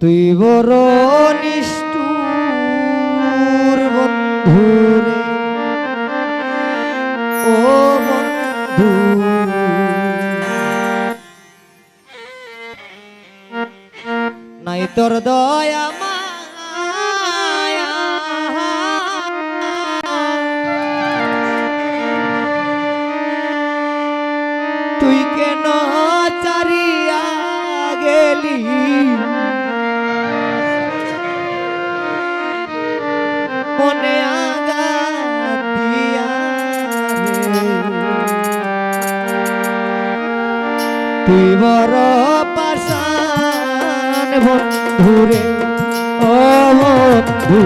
তুই বড় বন্ধু রে। ও বন্ধু। নাই তোর দয়া তুই কেন চারিয়া গেলি? পাশান বন্ধুরে, ও বন্ধু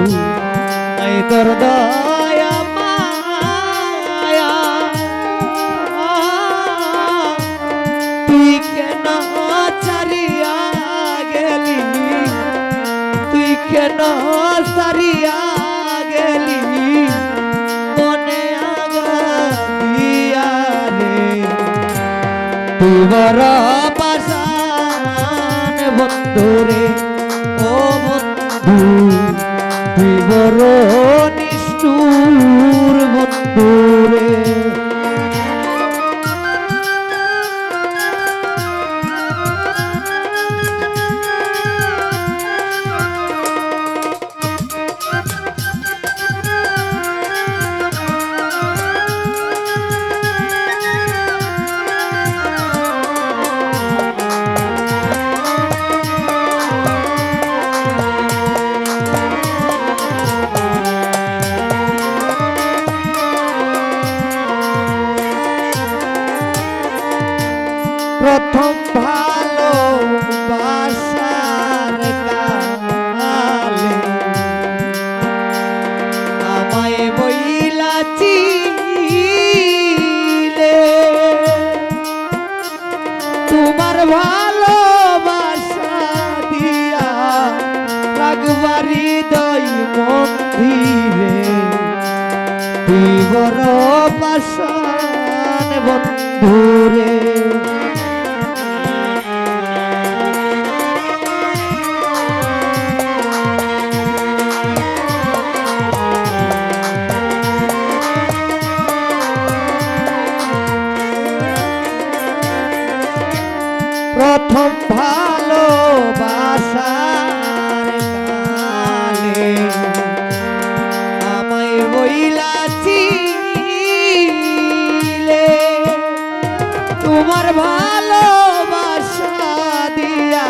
নাই তোর দয়া মায়া। তুই কেন চারিয়া গেলি? তুই কেন সারিয়া গেলি? পাশান বন্ধু রে ও বন্ধু তুই বড় প্রথম ভালো বাসার কালে আমায় বইলা বইলাছি তোমার ভালোবাসা দিয়া রাগবাড়ি দই মন্দিরে। বড় পাশান বন্ধুরে। প্রথম ভালোবাসার কালে আমায় বইলাছি তোমার ভালোবাসা দিয়া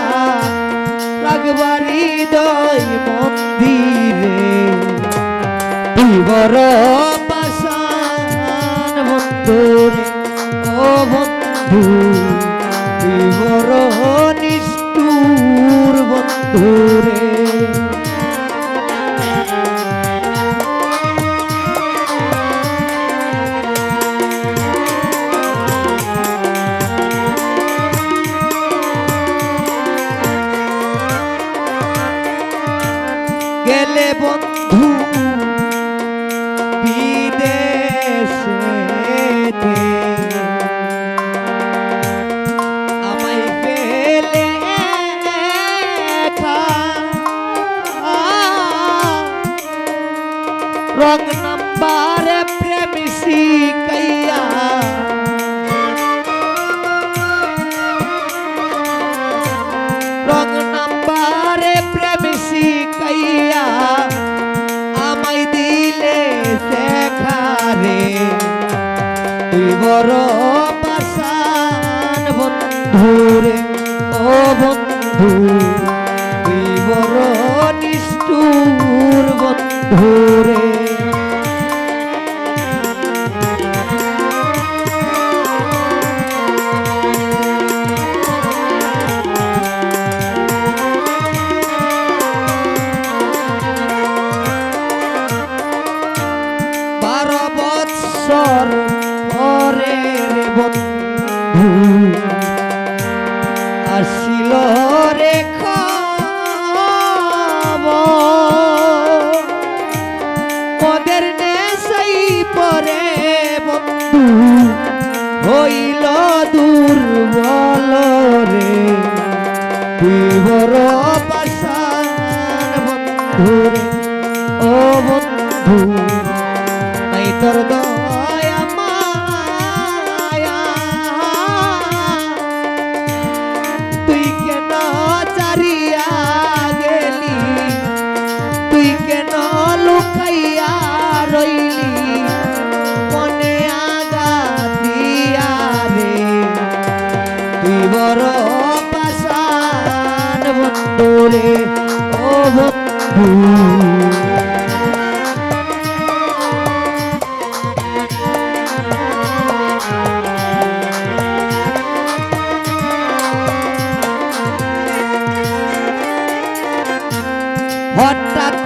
লাগবারি দই মন্দিরে। বড় পাশান বন্ধুরে, ও বন্ধু। বন্ধুরে বড় পাশান বন্ধুরে ও বন্ধু। হইল দুর্বল রে। তুই বড় বন্ধু রে। ও বন্ধু, নাই তোর দয়া মায়া। তুই রইলি? বন্ধু হঠাৎ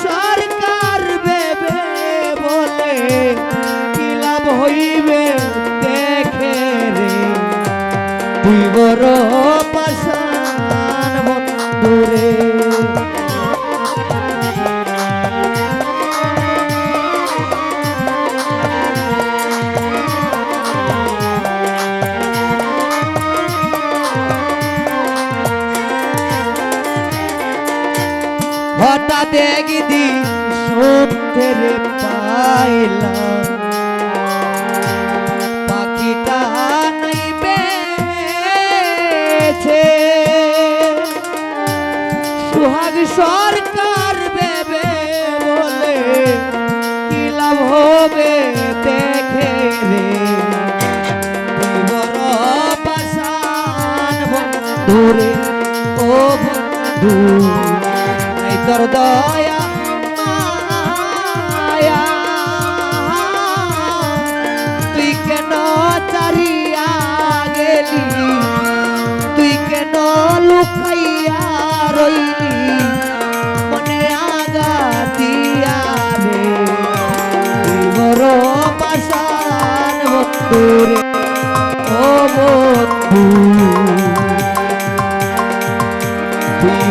সরকার বেবে বলে কি লাভ হইবে দেখে রে। তুই বড় পাশান হঠাৎ একদিন শুনতে রে পাইলাম। পাখিটা বেছে সরকার বলে কি লাভ হবে দেখে রে। ও নাই তোর দয়া তুই কেন চারিয়া গেলি? তুই কেন লুকাইয়া রইলি? মনে আগা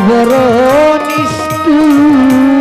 বড় Thank.